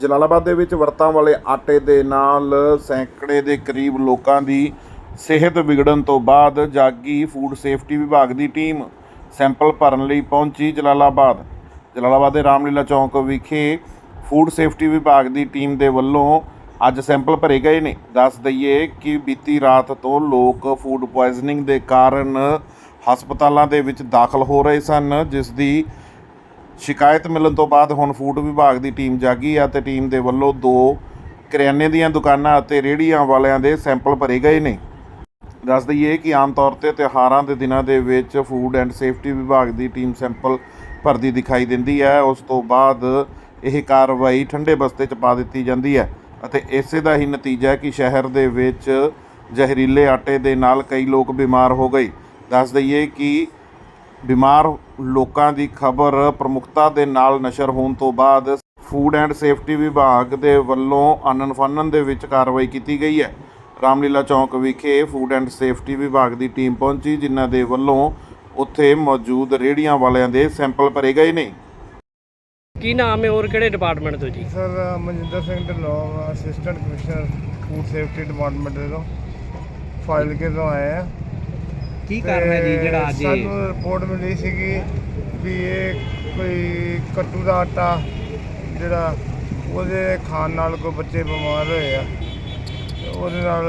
ਜਲਾਲਾਬਾਦ ਦੇ ਵਿੱਚ ਵਰਤਾਂ ਵਾਲੇ ਆਟੇ ਦੇ ਨਾਲ ਸੈਂਕੜੇ ਦੇ ਕਰੀਬ ਲੋਕਾਂ ਦੀ ਸਿਹਤ ਵਿਗੜਨ ਤੋਂ ਬਾਅਦ ਜਾਗੀ ਫੂਡ ਸੇਫਟੀ ਵਿਭਾਗ ਦੀ ਟੀਮ ਸੈਂਪਲ ਭਰਨ ਲਈ ਪਹੁੰਚੀ ਜਲਾਲਾਬਾਦ। ਜਲਾਲਾਬਾਦ ਦੇ ਰਾਮਲੀਲਾ ਚੌਂਕ ਵਿਖੇ ਫੂਡ ਸੇਫਟੀ ਵਿਭਾਗ ਦੀ ਟੀਮ ਦੇ ਵੱਲੋਂ ਅੱਜ ਸੈਂਪਲ ਭਰੇ ਗਏ ਨੇ। ਦੱਸ ਦਈਏ ਕਿ ਬੀਤੀ ਰਾਤ ਤੋਂ ਲੋਕ ਫੂਡ ਪੋਇਜ਼ਨਿੰਗ ਦੇ ਕਾਰਨ ਹਸਪਤਾਲਾਂ ਦੇ ਵਿੱਚ ਦਾਖਲ ਹੋ ਰਹੇ ਸਨ, ਜਿਸ ਦੀ ਸ਼ਿਕਾਇਤ ਮਿਲਣ ਤੋਂ ਬਾਅਦ ਹੁਣ ਫੂਡ ਵਿਭਾਗ ਦੀ ਟੀਮ ਜਾਗੀ ਆ ਤੇ ਟੀਮ ਦੇ ਵੱਲੋਂ ਦੋ ਕਰਿਆਨੇ ਦੀਆਂ ਦੁਕਾਨਾਂ ਅਤੇ ਰੇਹੜੀਆਂ ਵਾਲਿਆਂ ਦੇ ਸੈਂਪਲ ਭਰੇ ਗਏ ਨੇ। ਦੱਸ ਦਈਏ ਕਿ ਆਮ ਤੌਰ ਤੇ ਤਿਉਹਾਰਾਂ ਦੇ ਦਿਨਾਂ ਦੇ ਵਿੱਚ ਫੂਡ ਐਂਡ ਸੇਫਟੀ ਵਿਭਾਗ ਦੀ ਟੀਮ ਸੈਂਪਲ ਭਰਦੀ ਦਿਖਾਈ ਦਿੰਦੀ ਹੈ। ਉਸ ਤੋਂ ਬਾਅਦ ਇਹ ਕਾਰਵਾਈ ਠੰਡੇ ਬਸਤੇ 'ਚ ਪਾ ਦਿੱਤੀ ਜਾਂਦੀ ਹੈ ਅਤੇ ਇਸੇ ਦਾ ਹੀ ਨਤੀਜਾ ਹੈ ਕਿ ਸ਼ਹਿਰ ਦੇ ਵਿੱਚ ਜ਼ਹਿਰੀਲੇ ਆਟੇ ਦੇ ਨਾਲ ਕਈ ਲੋਕ ਬਿਮਾਰ ਹੋ ਗਏ। ਦੱਸ ਦਈਏ ਕਿ ਬਿਮਾਰ ਲੋਕਾਂ ਦੀ ਖਬਰ ਪ੍ਰਮੁਖਤਾ ਦੇ ਨਾਲ ਨਸ਼ਰ ਹੋਣ ਤੋਂ ਬਾਅਦ ਫੂਡ ਐਂਡ ਸੇਫਟੀ ਵਿਭਾਗ ਦੇ ਵੱਲੋਂ ਆਨਨ ਫਾਨਨ ਦੇ ਵਿੱਚ ਕਾਰਵਾਈ ਕੀਤੀ ਗਈ ਹੈ। ਰਾਮਲੀਲਾ ਚੌਂਕ ਵਿਖੇ ਫੂਡ ਐਂਡ ਸੇਫਟੀ ਵਿਭਾਗ ਦੀ ਟੀਮ ਪਹੁੰਚੀ ਜਿਨ੍ਹਾਂ ਦੇ ਵੱਲੋਂ ਉੱਥੇ ਮੌਜੂਦ ਰੇਹੜੀਆਂ ਵਾਲਿਆਂ ਦੇ ਸੈਂਪਲ ਭਰੇ ਗਏ ਨੇ। ਕੀ ਨਾਮ ਹੈ ਔਰ ਕਿਹੜੇ ਡਿਪਾਰਟਮੈਂਟ ਤੋਂ ਜੀ? Sir Manjinder Singh Dhillon assistant commissioner food safety department ਦੇ ਤੋਂ ਫਾਈਲ ਕੇ ਤੋਂ ਆਏ ਆ? ਕੀ ਕਾਰਨ ਹੈ ਜੀ ਜਿਹੜਾ ਅੱਜ ਇਹ? ਸਾਨੂੰ ਰਿਪੋਰਟ ਮਿਲੀ ਸੀਗੀ ਵੀ ਇਹ ਕੋਈ ਕੱਟੂ ਦਾ ਆਟਾ ਜਿਹੜਾ ਉਹਦੇ ਖਾਣ ਨਾਲ ਕੋਈ ਬੱਚੇ ਬਿਮਾਰ ਹੋਏ ਆ ਤੇ ਉਹਦੇ ਨਾਲ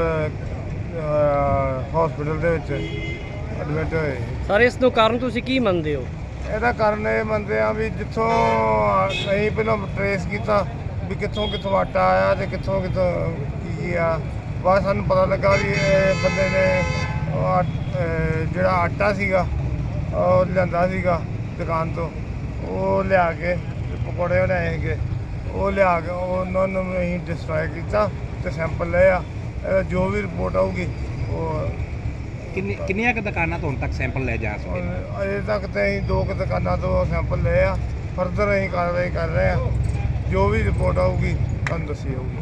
ਹਸਪੀਟਲ ਦੇ ਵਿੱਚ ਐਡਮਿਟ ਹੋਏ ਸਰ ਇਸ ਤੋਂ ਕਾਰਨ ਤੁਸੀਂ ਕੀ ਮੰਨਦੇ ਹੋ? ਇਹਦਾ ਕਾਰਨ ਇਹ ਮੰਨਦੇ ਆ ਵੀ ਜਿੱਥੋਂ ਅਸੀਂ ਪਹਿਲਾਂ ਟਰੇਸ ਕੀਤਾ ਵੀ ਕਿੱਥੋਂ ਕਿੱਥੋਂ ਆਟਾ ਆਇਆ ਤੇ ਕਿੱਥੋਂ ਕਿੱਥੋਂ ਕੀ ਕੀ ਆ। ਬਾਅਦ ਸਾਨੂੰ ਪਤਾ ਲੱਗਾ ਵੀ ਇਹ ਬੰਦੇ ਨੇ ਉਹ ਆਟ- ਅਹ ਜਿਹੜਾ ਆਟਾ ਸੀਗਾ ਉਹ ਲਿਆਂਦਾ ਸੀਗਾ ਦੁਕਾਨ ਤੋਂ। ਉਹ ਲਿਆ ਕੇ ਤੇ ਪਕੌੜੇ ਬਣਾਏ ਸੀਗੇ। ਉਹ ਲਿਆ ਕੇ ਉਹਨਾਂ ਨੂੰ ਅਸੀਂ ਡਿਸਟਰਾਏ ਕੀਤਾ ਤੇ ਸੈਂਪਲ ਲਏ ਆ। ਇਹਦਾ ਜੋ ਵੀ ਰਿਪੋਰਟ ਆਊਗੀ ਉਹ ਕਿੰਨੀ ਕਿੰਨੀਆਂ ਕੁ ਦੁਕਾਨਾਂ ਤੋਂ ਹੁਣ ਤੱਕ ਸੈਂਪਲ ਲੈ ਜਾ ਸਕੇ ਔਰ ਅਜੇ ਤੱਕ ਤੇ ਅਸੀਂ ਦੋ ਕੁ ਦੁਕਾਨਾਂ ਤੋਂ ਸੈਂਪਲ ਲਏ ਆ। ਫਰਦਰ ਅਸੀਂ ਕਾਰਵਾਈ ਕਰ ਰਹੇ ਆ। ਜੋ ਵੀ ਰਿਪੋਰਟ ਆਊਗੀ ਤੁਹਾਨੂੰ ਦੱਸੀ ਜਾਊਗੀ।